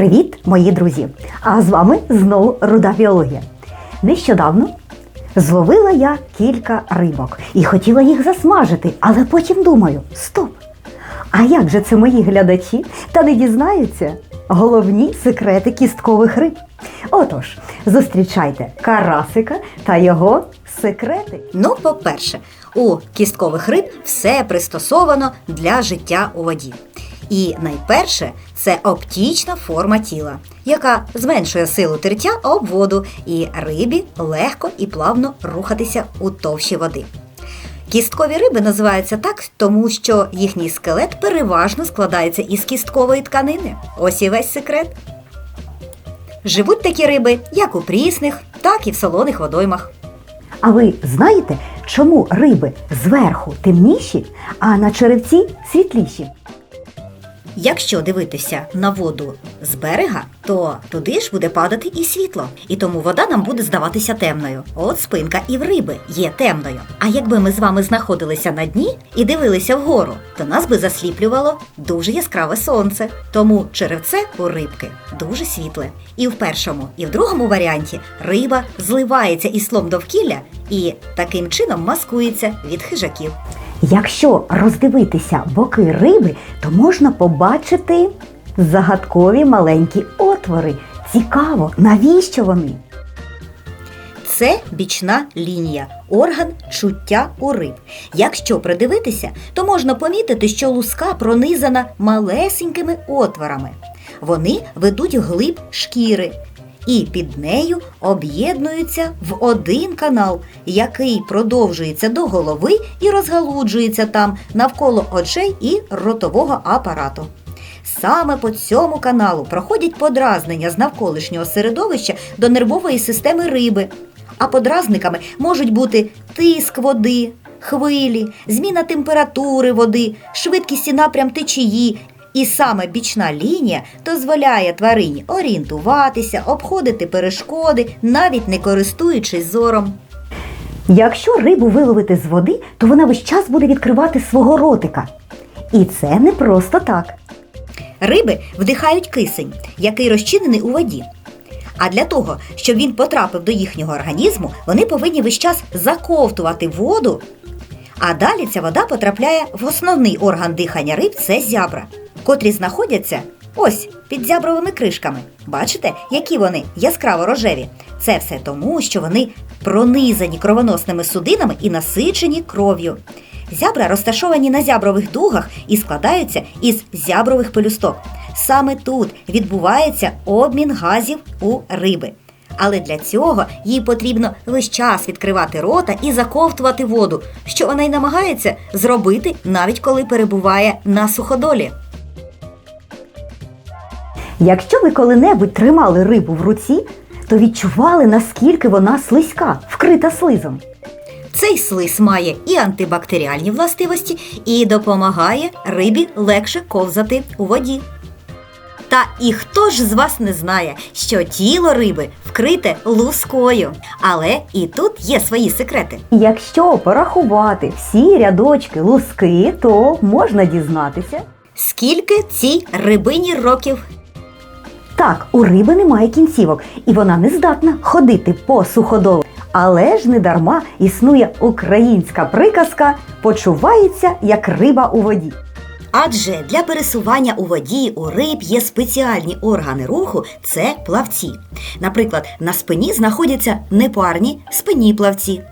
Привіт, мої друзі! А з вами знову руда біологія. Нещодавно зловила я кілька рибок і хотіла їх засмажити, але потім думаю: стоп! А як же це мої глядачі та не дізнаються головні секрети кісткових риб? Отож, зустрічайте карасика та його секрети. Ну, по-перше, у кісткових риб все пристосовано для життя у воді. І найперше це оптічна форма тіла, яка зменшує силу тертя об воду, і рибі легко і плавно рухатися у товщі води. Кісткові риби називаються так, тому що їхній скелет переважно складається із кісткової тканини. Ось і весь секрет. Живуть такі риби як у прісних, так і в солоних водоймах. А ви знаєте, чому риби зверху темніші, а на черевці світліші? Якщо дивитися на воду з берега, то туди ж буде падати і світло, і тому вода нам буде здаватися темною. От спинка і в риби є темною. А якби ми з вами знаходилися на дні і дивилися вгору, то нас би засліплювало дуже яскраве сонце. Тому черевце у рибки дуже світле. І в першому, і в другому варіанті риба зливається із слом довкілля і таким чином маскується від хижаків. Якщо роздивитися боки риби, то можна побачити загадкові маленькі отвори. Цікаво, навіщо вони? Це бічна лінія, орган чуття у риб. Якщо придивитися, то можна помітити, що луска пронизана малесенькими отворами. Вони ведуть глиб шкіри і під нею об'єднуються в один канал, який продовжується до голови і розгалуджується там навколо очей і ротового апарату. Саме по цьому каналу проходять подразнення з навколишнього середовища до нервової системи риби. А подразниками можуть бути тиск води, хвилі, зміна температури води, швидкість і напрям течії. І саме бічна лінія дозволяє тварині орієнтуватися, обходити перешкоди, навіть не користуючись зором. Якщо рибу виловити з води, то вона весь час буде відкривати свого ротика. І це не просто так. Риби вдихають кисень, який розчинений у воді. А для того, щоб він потрапив до їхнього організму, вони повинні весь час заковтувати воду, а далі ця вода потрапляє в основний орган дихання риб це зябра, котрі знаходяться ось під зябровими кришками. Бачите, які вони яскраво рожеві? Це все тому, що вони пронизані кровоносними судинами і насичені кров'ю. Зябра розташовані на зябрових дугах і складаються із зябрових пелюсток. Саме тут відбувається обмін газів у риби. Але для цього їй потрібно весь час відкривати рота і заковтувати воду, що вона й намагається зробити навіть коли перебуває на суходолі. Якщо ви коли-небудь тримали рибу в руці, то відчували, наскільки вона слизька, вкрита слизом. Цей слиз має і антибактеріальні властивості, і допомагає рибі легше ковзати у воді. Та і хто ж з вас не знає, що тіло риби вкрите лускою. Але і тут є свої секрети. Якщо порахувати всі рядочки луски, то можна дізнатися. Скільки цій рибині років? Так, у риби немає кінцівок, і вона не здатна ходити по суходолу. Але ж не дарма існує українська приказка почувається як риба у воді. Адже для пересування у воді у риб є спеціальні органи руху це плавці. Наприклад, на спині знаходяться непарні спинні плавці.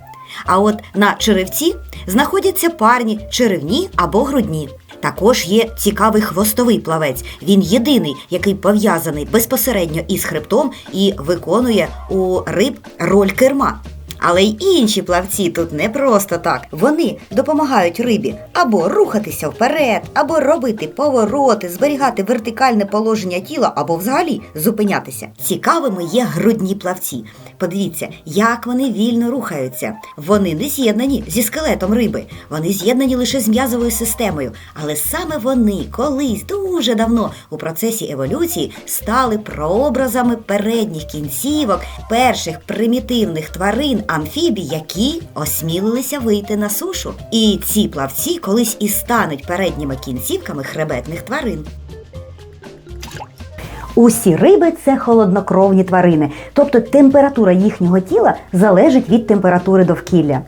А от на черевці знаходяться парні черевні або грудні. Також є цікавий хвостовий плавець. Він єдиний, який пов'язаний безпосередньо із хребтом і виконує у риб роль керма. Але й інші плавці тут не просто так. Вони допомагають рибі або рухатися вперед, або робити повороти, зберігати вертикальне положення тіла, або взагалі зупинятися. Цікавими є грудні плавці. Подивіться, як вони вільно рухаються. Вони не з'єднані зі скелетом риби, вони з'єднані лише з м'язовою системою. Але саме вони колись дуже давно у процесі еволюції стали прообразами передніх кінцівок перших примітивних тварин амфібій, які осмілилися вийти на сушу. І ці плавці колись і стануть передніми кінцівками хребетних тварин. Усі риби це холоднокровні тварини, тобто температура їхнього тіла залежить від температури довкілля.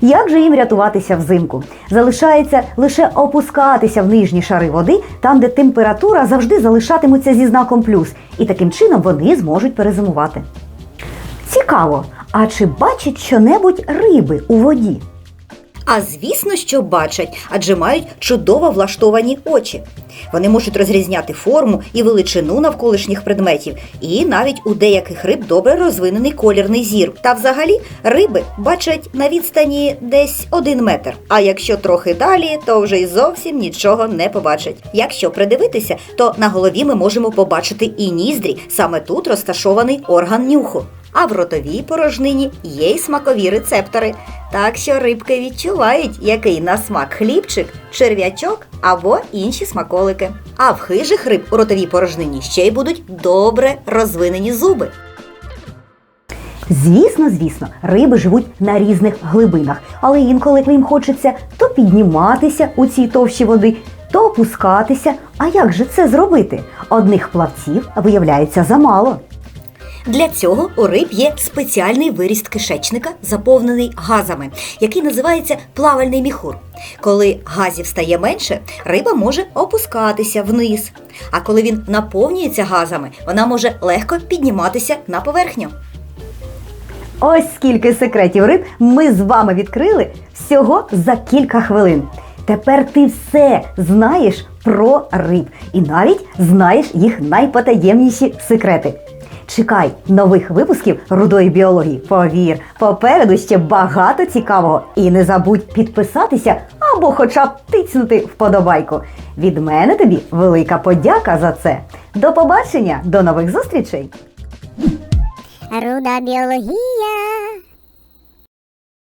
Як же їм рятуватися взимку? Залишається лише опускатися в нижні шари води, там, де температура завжди залишатиметься зі знаком плюс, і таким чином вони зможуть перезимувати. Цікаво, а чи бачать щонебудь риби у воді? А звісно, що бачать, адже мають чудово влаштовані очі. Вони можуть розрізняти форму і величину навколишніх предметів, і навіть у деяких риб добре розвинений колірний зір. Та взагалі риби бачать на відстані десь один метр. А якщо трохи далі, то вже й зовсім нічого не побачать. Якщо придивитися, то на голові ми можемо побачити і ніздрі. Саме тут розташований орган нюху. А в ротовій порожнині є й смакові рецептори. Так що рибки відчувають, який на смак хлібчик, черв'ячок або інші смаколики. А в хижих риб у ротовій порожнині ще й будуть добре розвинені зуби. Звісно, звісно, риби живуть на різних глибинах, але інколи їм хочеться то підніматися у цій товщі води, то опускатися. А як же це зробити? Одних плавців виявляється замало. Для цього у риб є спеціальний виріст кишечника, заповнений газами, який називається плавальний міхур. Коли газів стає менше, риба може опускатися вниз. А коли він наповнюється газами, вона може легко підніматися на поверхню. Ось скільки секретів риб ми з вами відкрили всього за кілька хвилин. Тепер ти все знаєш про риб і навіть знаєш їх найпотаємніші секрети. Чекай нових випусків рудої біології. Повір, попереду ще багато цікавого. І не забудь підписатися або хоча б тицнути вподобайку. Від мене тобі велика подяка за це. До побачення, до нових зустрічей! Руда біологія.